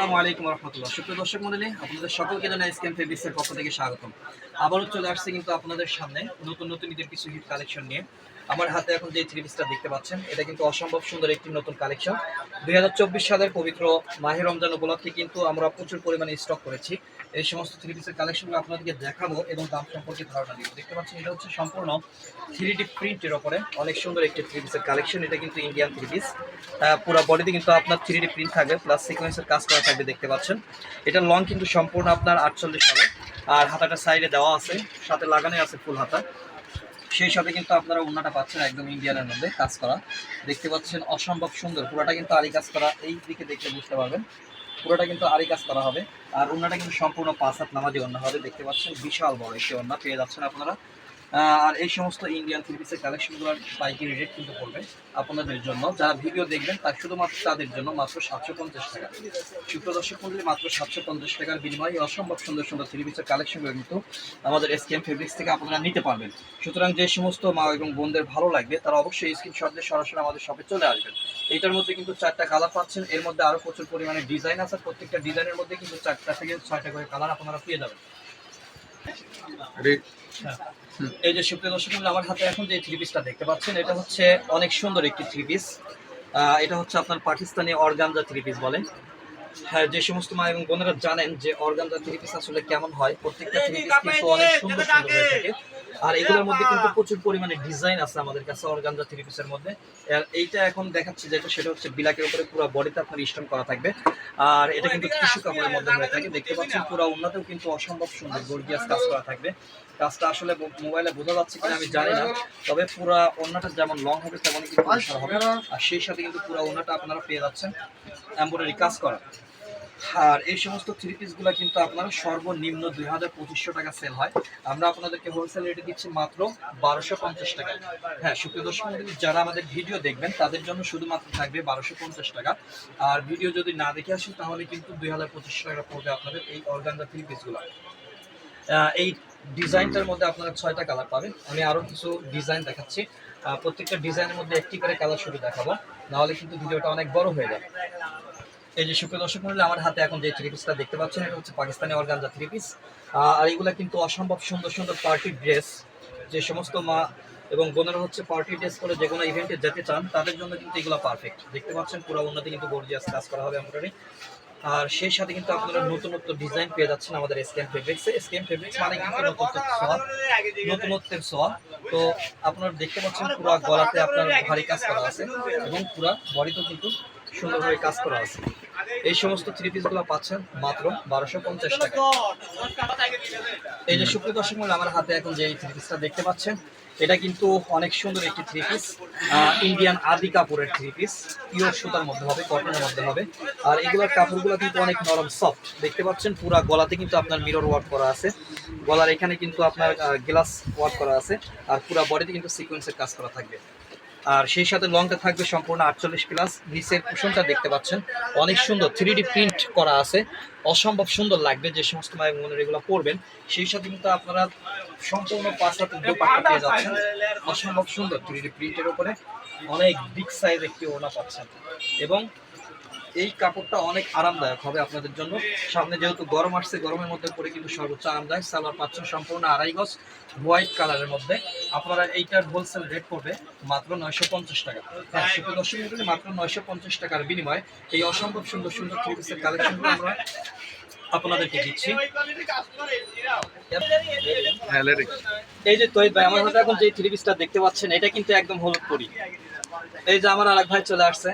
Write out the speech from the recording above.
আসসালামু আলাইকুম রহমতুল্লাহ। সুপ্রিয় দর্শক মন্ডলী, আপনাদের সকলকে জানাই ফেব্রিক্সের পক্ষ থেকে স্বাগতম। আবারও চলে আসছে কিন্তু আপনাদের সামনে নতুন নতুন ঈদের কিছু হিট কালেকশন নিয়ে। আমার হাতে এখন যে থ্রি পিসটা দেখতে পাচ্ছেন, এটা কিন্তু অসম্ভব সুন্দর একটি নতুন কালেকশন দুই হাজার চব্বিশ সালের পবিত্র রমজান উপলক্ষে কিন্তু আমরা প্রচুর পরিমাণে স্টক করেছি। এই সমস্ত থ্রি পিসের কালেকশনগুলো আপনাদেরকে দেখাবো এবং দাম সম্পর্কে ধারণা দিব দেখতে পাচ্ছেন, এটা হচ্ছে সম্পূর্ণ থ্রি ডি প্রিন্টের ওপরে অনেক সুন্দর একটি থ্রি পিসের কালেকশন এটা কিন্তু ইন্ডিয়ান থ্রি পিস পুরো বডিতে কিন্তু আপনার থ্রি ডি প্রিন্ট থাকবে প্লাস সিকোয়েন্সের কাজ করা থাকবে দেখতে পাচ্ছেন। এটা লং কিন্তু সম্পূর্ণ আপনার আটচল্লিশ হবে। আর হাতাটা সাইডে দেওয়া আছে। সাথে লাগানো আছে ফুল হাতা। সেই সাথে কিন্তু আপনারা উন্নাটা পাচ্ছেন একদম ইন্ডিয়ানের মধ্যে কাজ করা। দেখতে পাচ্ছেন অসম্ভব সুন্দর। পুরোটা কিন্তু আরি কাজ করা। এই দিকে দেখলে বুঝতে পারবেন। পুরোটা কিন্তু আরি কাজ করা হবে। আর ওন্নাটা কিন্তু সম্পূর্ণ পাঁচ হাত নামাজি ওন্না হবে। দেখতে পাচ্ছেন বিশাল বড় একটি ওন্না পেয়ে যাচ্ছেন আপনারা। আর এই সমস্ত ইন্ডিয়ান থ্রি পিসের কালেকশনগুলোর পাইকারি রেট কিন্তু পড়বে আপনাদের জন্য। যারা ভিডিও দেখবেন, তার শুধুমাত্র তাদের জন্য মাত্র সাতশো পঞ্চাশ টাকা। শুক্র দর্শক মাত্র সাতশো পঞ্চাশ টাকার বিনিময়ে অসম্ভব সুন্দর সুন্দর থ্রি পিসের কালেকশনগুলো কিন্তু আমাদের এসকেএম ফেব্রিক্স থেকে আপনারা নিতে পারবেন। সুতরাং যে সমস্ত মা এবং বোনদের ভালো লাগবে, তারা অবশ্যই স্ক্রিনশট দিয়ে সরাসরি আমাদের শপে চলে আসবেন। এইটার মধ্যে কিন্তু চারটা কালার পাচ্ছেন। এর মধ্যে আরও প্রচুর পরিমাণে ডিজাইন আছে। প্রত্যেকটা ডিজাইনের মধ্যে কিন্তু চারটা থেকে ছয়টা করে কালার আপনারা পেয়ে যাবেন। এই যে সুপ্রিয় দর্শক আমার হাতে এখন যে থ্রি পিসটা দেখতে পাচ্ছেন, এটা হচ্ছে অনেক সুন্দর একটি থ্রি পিস এটা হচ্ছে আপনার পাকিস্তানি অর্গানজা থ্রি পিস বলে। যে সমস্ত মা এবং বোনেরা জানেন যে অর্গানজা থ্রি পিস আসলে কেমন হয় প্রত্যেকটা থ্রি পিস কিন্তু অনেক সুন্দর সুন্দর হয়ে থাকে। আর এগুলোর মধ্যে কিন্তু প্রচুর পরিমাণে ডিজাইন আছে আমাদের কাছে অর্গানজা থ্রি পিসের মধ্যে। আর এইটা এখন দেখাচ্ছে যেটা সেটা হচ্ছে বিলাকের উপরে পুরো বডিতে আপনার স্টোন করা থাকবে। আর এটা কিন্তু টিস্যু কাপড়ের মধ্যে হয়ে থাকে। দেখতে পাচ্ছেন পুরো উন্নতেও কিন্তু অসম্ভব সুন্দর গর্জিয়াস কাজ করা থাকবে। কাজটা আসলে মোবাইলে বোঝা যাচ্ছে কিনা আমি জানি না। তবে পুরো ওন্নাটা যেমন লং হবে, তেমনই কিন্তু হবে। আর সেই সাথে কিন্তু পুরো ওন্নাটা আপনারা পেয়ে যাচ্ছেন এমব্রয়ডারি কাজ করা আর এই সমস্ত থ্রি পিসগুলো কিন্তু আপনারা সর্বনিম্ন দুই হাজার পঁচিশশো টাকা সেল হয়। আমরা আপনাদেরকে হোলসেল রেটে দিচ্ছি মাত্র বারোশো পঞ্চাশ টাকা। হ্যাঁ সুপ্রিয় দর্শক যারা আমাদের ভিডিও দেখবেন, তাদের জন্য শুধুমাত্র থাকবে বারোশো পঞ্চাশ টাকা। আর ভিডিও যদি না দেখে আসেন তাহলে কিন্তু দুই হাজার পঁচিশশো টাকা পড়বে আপনাদের এই অর্গানজা থ্রি পিসগুলো এই ডিজাইনটার মধ্যে আপনারা ছয়টা কালার পাবেন। আমি আরও কিছু ডিজাইন দেখাচ্ছি। প্রত্যেকটা ডিজাইনের মধ্যে একটি করে কালার শুধু দেখাবো। নাহলে কিন্তু ভিডিওটা অনেক বড় হয়ে যাবে। এই যে সুপ্রিয় দর্শক মন্ডলী, আমার হাতে এখন যে থ্রি পিসটা দেখতে পাচ্ছেন, এটা হচ্ছে পাকিস্তানি অর্গানজা থ্রি পিস আর এগুলা কিন্তু অসম্ভব সুন্দর সুন্দর পার্টি ড্রেস যে সমস্ত মা এবং বোনেরা হচ্ছে পার্টি ড্রেস করে যে কোনো ইভেন্টে যেতে চান, তাদের জন্য কিন্তু এগুলো পারফেক্ট দেখতে পাচ্ছেন, পুরো উন্নতি কিন্তু গর্জিয়াস কাজ করা হবে এমব্রয়ডারি। আর সেই সাথে কিন্তু আপনারা নতুনত্ব ডিজাইন পেয়ে যাচ্ছেন আমাদের স্ক্যান ফেব্রিক্স স্ক্যান ফেব্রিক্স মানে কিন্তু নতুন ছোঁয়া নতুনত্বের সোয়া তো আপনারা দেখতে পাচ্ছেন পুরো গলাতে আপনার ভারী কাজ করা আছে এবং পুরো বডিতেও কিন্তু সুন্দরভাবে কাজ করা আছে। এই সমস্ত থ্রি পিসগুলো পাচ্ছেন মাত্র বারোশো পঞ্চাশ টাকা। এই যে সুপ্রিয় দর্শক আমার হাতে এখন যে থ্রি পিসটা দেখতে পাচ্ছেন, এটা কিন্তু অনেক সুন্দর একটি থ্রি পিস ইন্ডিয়ান আদি কাপড়ের থ্রি পিস পিওর সুতার মধ্যে হবে কটনের মধ্যে হবে। আর এগুলোর কাপড়গুলো কিন্তু অনেক নরম সফট দেখতে পাচ্ছেন? পুরো গলাতে কিন্তু আপনার মিরর ওয়ার্ক করা আছে। গলার এখানে কিন্তু আপনার গ্লাস ওয়ার্ক করা আছে। আর পুরো বডিতে কিন্তু সিকোয়েন্সের কাজ করা থাকবে। আর সেই সাথে লংটা থাকবে সম্পূর্ণ আটচল্লিশ প্লাস নিচের কুশনটা দেখতে পাচ্ছেন। অনেক সুন্দর থ্রি প্রিন্ট করা আছে। অসম্ভব সুন্দর লাগবে যে সমস্ত মায়ের মনের এগুলো করবেন সেই সাথে কিন্তু আপনারা সম্পূর্ণ পাঁচটা পেয়ে যাচ্ছেন। অসম্ভব সুন্দর থ্রি প্রিন্টের উপরে। অনেক বিগ সাইজ একটি ওনা পাচ্ছেন। এবং এই কাপড়টা অনেক আরামদায়ক হবে আপনাদের জন্য। সামনে যেহেতু গরম আসছে গরমের মধ্যে পরে কিন্তু সর্বোচ্চ আরামদায়ক। সালোয়ার পাচ্ছেন সম্পূর্ণ আড়াই গজ হোয়াইট কালারের মধ্যে। আপনারা এইটার হোলসেল রেট পড়বে মাত্র নয়শো পঞ্চাশ টাকা। হ্যাঁ দর্শক মাত্র নয়শো পঞ্চাশ টাকার বিনিময়ে এই অসম্ভব সুন্দর সুন্দর থ্রি পিসের কালেকশনগুলো আমরা আপনাদেরকে দিচ্ছি। এই যে তৈরি ভাই আমার হাতে এখন যে থ্রি পিসটা দেখতে পাচ্ছেন এটা কিন্তু একদম হলুদ করি এই যে আমার আরেক ভাই চলে আসছে।